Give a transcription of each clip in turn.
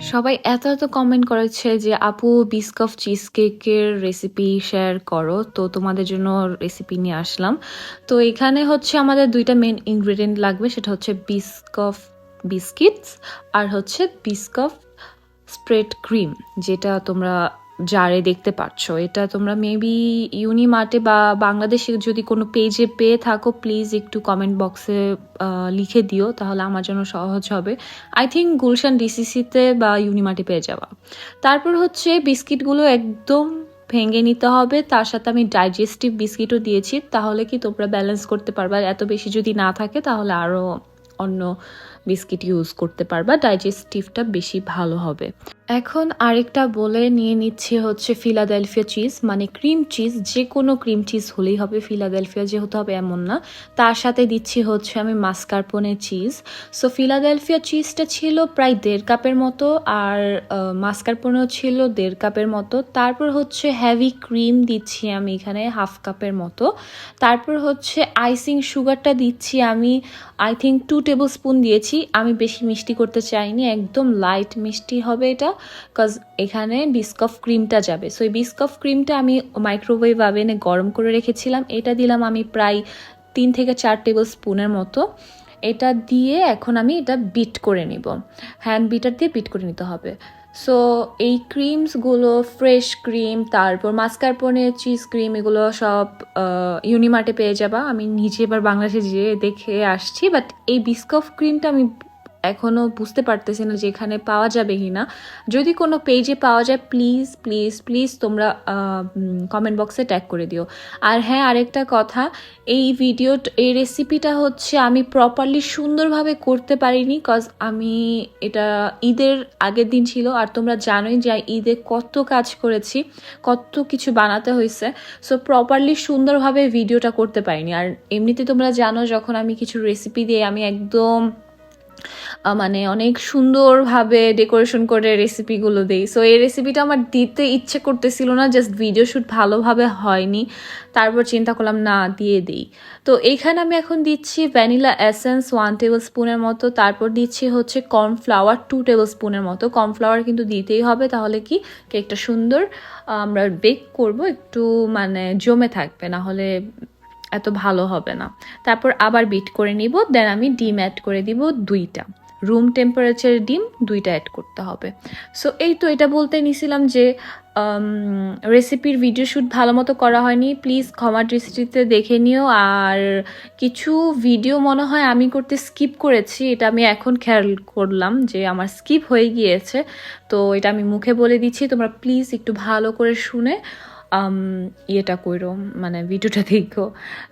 সবাই এত এত কমেন্ট করেছে যে, আপু বিস্কফ চিজ কেকের রেসিপি শেয়ার করো। তো তোমাদের জন্য রেসিপি নিয়ে আসলাম। তো এখানে হচ্ছে আমাদের দুইটা মেন ইনগ্রেডিয়েন্ট লাগবে। সেটা হচ্ছে বিস্কফ বিস্কিটস আর হচ্ছে বিস্কফ স্প্রেড ক্রিম যেটা তোমরা জারে দেখতে পাচ্ছ। এটা তোমরা মেবি ইউনিমার্টে বা বাংলাদেশে যদি কোনো পেজে পেয়ে থাকো প্লিজ একটু কমেন্ট বক্সে লিখে দিও, তাহলে আমার জন্য সহজ হবে। আই থিঙ্ক গুলশান ডিসিসিতে বা ইউনিমার্টে পেয়ে যাওয়া তারপর হচ্ছে বিস্কিটগুলো একদম ভেঙে নিতে হবে। তার সাথে আমি ডাইজেস্টিভ বিস্কিটও দিয়েছি। তাহলে কি তোমরা ব্যালেন্স করতে পারবা। এত বেশি যদি না থাকে, তাহলে আরও অন্য বিস্কিট ইউজ করতে পারবা। ডাইজেস্টিভটা বেশি ভালো হবে। এখন আরেকটা বলে নিয়ে নিচ্ছে হচ্ছে ফিলাডেলফিয়া চিজ মানে ক্রিম চিজ যে কোনো ক্রিম চিজ হলেই হবে ফিলাডেলফিয়া যে হতে হবে এমন না। তার সাথে দিচ্ছি হচ্ছে আমি মাস্কারপোনে চিজ সো ফিলাডেলফিয়া চিজটা ছিল প্রায় দেড় কাপের মতো, আর মাস্কারপোনেও ছিল দেড় কাপের মতো। তারপর হচ্ছে হ্যাভি ক্রিম দিচ্ছি আমি এখানে হাফ কাপের মতো। তারপর হচ্ছে আইসিং সুগারটা দিচ্ছি আমি I think two tablespoon দিয়েছি। আমি বেশি মিষ্টি করতে চাইনি, একদম লাইট মিষ্টি হবে এটা। কজ এখানে বিস্কফ ক্রিমটা যাবে। সো এই বিস্কফ ক্রিমটা আমি মাইক্রোওয়েভ আভেনে গরম করে রেখেছিলাম। এটা দিলাম আমি প্রায় তিন থেকে চার টেবিল স্পুনের মতো। এটা দিয়ে এখন আমি এটা বিট করে নিব। হ্যান্ড বিটার দিয়ে বিট করে নিতে হবে। সো এই ক্রিমসগুলো ফ্রেশ ক্রিম তারপর মাস্কারপোনে চিজ ক্রিম এগুলো সব ইউনিমার্টে পেয়ে যাবা। আমি নিজে এবার বাংলাদেশে যেয়ে দেখে আসছি। বাট এই বিস্কফ ক্রিমটা আমি এখনও বুঝতে পারতেছি না যে এখানে পাওয়া যাবে কি না যদি কোনো পেজে পাওয়া যায় প্লিজ প্লিজ প্লিজ তোমরা কমেন্ট বক্সে ট্যাগ করে দিও। আর হ্যাঁ আরেকটা কথা, এই ভিডিও এই রেসিপিটা হচ্ছে আমি প্রপারলি সুন্দরভাবে করতে পারিনি কজ আমি এটা ঈদের আগের দিন ছিল। আর তোমরা জানোই যে ঈদে কত কাজ করেছি, কত কিছু বানাতে হয়েছে সো প্রপারলি সুন্দরভাবে ভিডিওটা করতে পারিনি। আর এমনিতে তোমরা জানো, যখন আমি কিছু রেসিপি দিয়ে আমি একদম মানে অনেক সুন্দরভাবে ডেকোরেশন করে রেসিপিগুলো দিই। সো এই রেসিপিটা আমার দিতে ইচ্ছে করতেছিল না জাস্ট ভিডিও শ্যুট ভালোভাবে হয়নি। তারপর চিন্তা করলাম, না, দিয়ে দিই। তো এইখানে আমি এখন দিচ্ছি ভ্যানিলা এসেন্স ওয়ান টেবিল স্পুনের মতো, তারপর দিচ্ছি হচ্ছে কর্নফ্লাওয়ার টু টেবিল স্পুনের মতো। কর্নফ্লাওয়ার কিন্তু দিতেই হবে, তাহলে কি কেকটা সুন্দর, আমরা বেক করব, একটু মানে জমে থাকবে, না হলে এত ভালো হবে না। তারপর আবার বিট করে নিব দেন আমি ডিম অ্যাড করে দিব দুইটা। রুম টেম্পারেচার ডিম দুইটা অ্যাড করতে হবে। সো এই তো এটা বলতে নিছিলাম যে রেসিপির ভিডিও শ্যুট ভালো মতো করা হয়নি। প্লিজ ক্ষমা দৃষ্টিতে দেখে নিও। আর কিছু ভিডিও মনে হয় আমি করতে স্কিপ করেছি। এটা আমি এখন খেয়াল করলাম যে আমার স্কিপ হয়ে গিয়েছে। তো এটা আমি মুখে বলে দিচ্ছি। তোমরা প্লিজ একটু ভালো করে শুনে ইয়েটা করো মানে ভিডিওটা দেখো।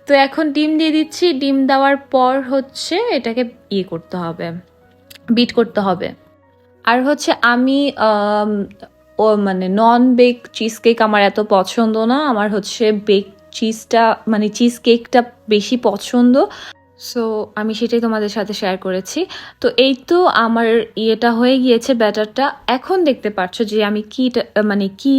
তো এখন ডিম দিয়ে দিচ্ছি। ডিম দেওয়ার পর হচ্ছে এটাকে ইয়ে করতে হবে বিট করতে হবে। আর হচ্ছে আমি ও মানে নন বেক চিজ কেক আমার এত পছন্দ না। আমার হচ্ছে বেক চিজটা মানে চিজ কেকটা বেশি পছন্দ। সো আমি সেটাই তোমাদের সাথে শেয়ার করেছি। তো এই তো আমার ইয়েটা হয়ে গিয়েছে ব্যাটারটা। এখন দেখতে পাচ্ছ যে আমি কি মানে কি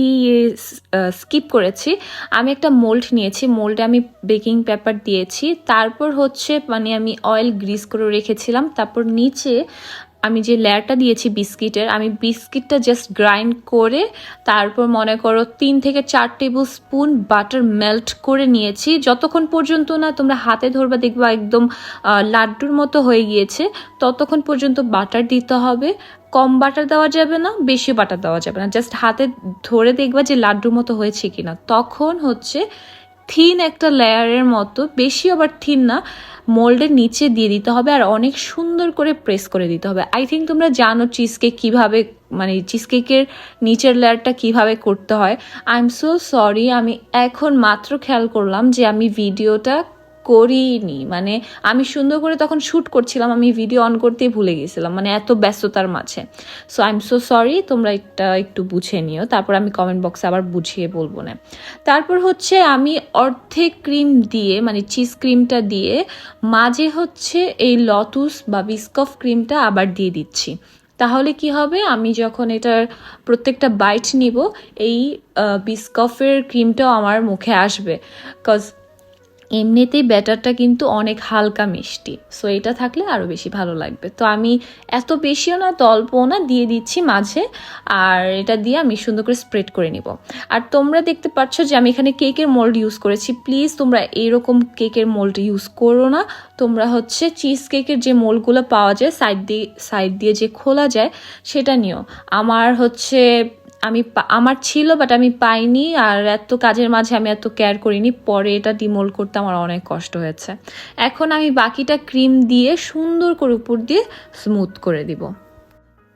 স্কিপ করেছি। আমি একটা মোল্ড নিয়েছি। মোল্ডে আমি বেকিং পেপার দিয়েছি। তারপর হচ্ছে মানে আমি অয়েল গ্রিস করে রেখেছিলাম। তারপর নিচে আমি যে লেয়ারটা দিয়েছি বিস্কিটের, আমি বিস্কিটটা জাস্ট গ্রাইন্ড করে তারপর মনে করো তিন থেকে চার টেবিল স্পুন বাটার মেল্ট করে নিয়েছি। যতক্ষণ পর্যন্ত না তোমরা হাতে ধরবা, দেখবা একদম লাড্ডুর মতো হয়ে গিয়েছে, ততক্ষণ পর্যন্ত বাটার দিতে হবে। কম বাটার দেওয়া যাবে না, বেশি বাটার দেওয়া যাবে না। জাস্ট হাতে ধরে দেখবা যে লাড্ডুর মতো হয়েছে কিনা। তখন হচ্ছে থিন একটা লেয়ারের মতো, বেশি আবার থিন না, মোল্ডের নিচে দিয়ে দিতে হবে আর অনেক সুন্দর করে প্রেস করে দিতে হবে। আই থিঙ্ক তোমরা জানো চিজ কেক কীভাবে মানে চিজকেকের নিচের লেয়ারটা কীভাবে করতে হয়। আই এম সো সরি আমি এখন মাত্র খেয়াল করলাম যে আমি ভিডিওটা করিনি। মানে আমি সুন্দর করে তখন শ্যুট করছিলাম, আমি ভিডিও অন করতেই ভুলে গেছিলাম। মানে এত ব্যস্ততার মাঝে। So I am so sorry তোমরা এটা একটু বুঝে নিও। তারপর আমি কমেন্ট বক্সে আবার বুঝিয়ে বলব না। তারপর হচ্ছে আমি অর্ধেক ক্রিম দিয়ে মানে চিজ ক্রিমটা দিয়ে, মাঝে হচ্ছে এই লতুস বা বিস্কফ ক্রিমটা আবার দিয়ে দিচ্ছি। তাহলে কি হবে? আমি যখন এটার প্রত্যেকটা বাইট নিব, এই বিস্কফের ক্রিমটাও আমার মুখে আসবে। কজ এমনিতেই ব্যাটারটা কিন্তু অনেক হালকা মিষ্টি। সো এটা থাকলে আরও বেশি ভালো লাগবে। তো আমি এত বেশিও না, তো অল্পও না দিয়ে দিচ্ছি মাঝে, আর এটা দিয়ে আমি সুন্দর করে স্প্রেড করে নিব। আর তোমরা দেখতে পাচ্ছ যে আমি এখানে কেকের মোল্ড ইউজ করেছি। প্লিজ তোমরা এইরকম কেকের মোল্ড ইউজ করো না। তোমরা হচ্ছে চিজ কেকের যে মোলগুলো পাওয়া যায় সাইড দিয়ে সাইড দিয়ে যে খোলা যায়, সেটা নিও। আমার হচ্ছে আমি আমার ছিল বাট আমি পাইনি, আর এত কাজের মাঝে আমি এত কেয়ার করিনি। পরে এটা ডিমোল করতে আমার অনেক কষ্ট হয়েছে। এখন আমি বাকিটা ক্রিম দিয়ে সুন্দর করে উপর দিয়ে স্মুথ করে দিব।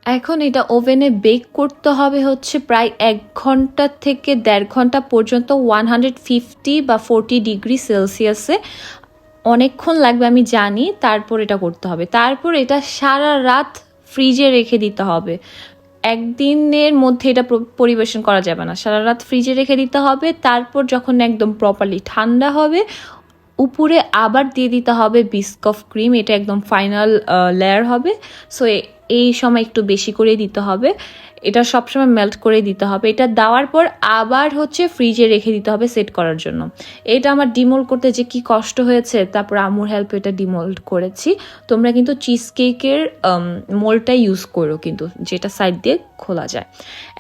এখন এটা ওভেনে বেক করতে হবে হচ্ছে প্রায় এক ঘণ্টা থেকে দেড় ঘণ্টা পর্যন্ত ওয়ান হান্ড্রেড ফিফটি বা ফোরটি ডিগ্রি সেলসিয়াসে অনেকক্ষণ লাগবে, আমি জানি, তারপর এটা করতে হবে। তারপর এটা সারা রাত ফ্রিজে রেখে দিতে হবে। একদিনের মধ্যে এটা পরিবেশন করা যাবে না। সারা রাত ফ্রিজে রেখে দিতে হবে, তারপর যখন একদম প্রপারলি ঠান্ডা হবে, উপরে আবার দিয়ে দিতে হবে বিস্কফ ক্রিম এটা একদম ফাইনাল লেয়ার হবে। সো এই সময় একটু বেশি করে দিতে হবে। এটা সবসময় মেল্ট করে দিতে হবে। এটা দেওয়ার পর আবার হচ্ছে ফ্রিজে রেখে দিতে হবে সেট করার জন্য। এটা আমার ডিমোল্ড করতে যে কি কষ্ট হয়েছে, তারপর আমুর হেল্প এটা ডিমোল্ড করেছি। তোমরা কিন্তু চিজ কেকের মোল্ডটা ইউজ করো কিন্তু, যেটা সাইড দিয়ে খোলা যায়।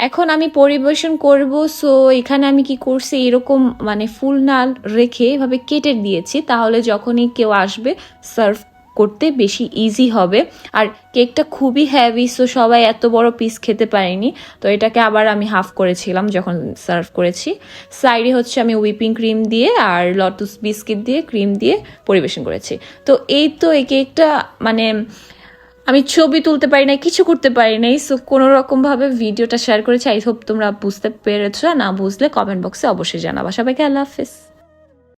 এখন আমি পরিবেশন করব। সো এখানে আমি কি করছি? এরকম মানে ফুল না রেখে এভাবে কেটে দিয়েছি। তাহলে যখনই কেউ আসবে সার্ভ করতে বেশি ইজি হবে। আর কেকটা খুবই হ্যাভি সো সবাই এত বড় পিস খেতে পারেনি। তো এটাকে আবার আমি হাফ করেছিলাম, যখন সার্ভ করেছি। সাইডে হচ্ছে আমি উইপিং ক্রিম দিয়ে আর লটুস বিস্কিট দিয়ে ক্রিম দিয়ে পরিবেশন করেছি। তো এই তো এই কেকটা মানে আমি ছবি তুলতে পারি নাই, কিছু করতে পারি নাই সো কোনো রকমভাবে ভিডিওটা শেয়ার করেছি। আই হোপ তোমরা বুঝতে পেরেছ, না বুঝলে কমেন্ট বক্সে অবশ্যই জানাবা। সবাইকে আল্লাহ হাফিজ।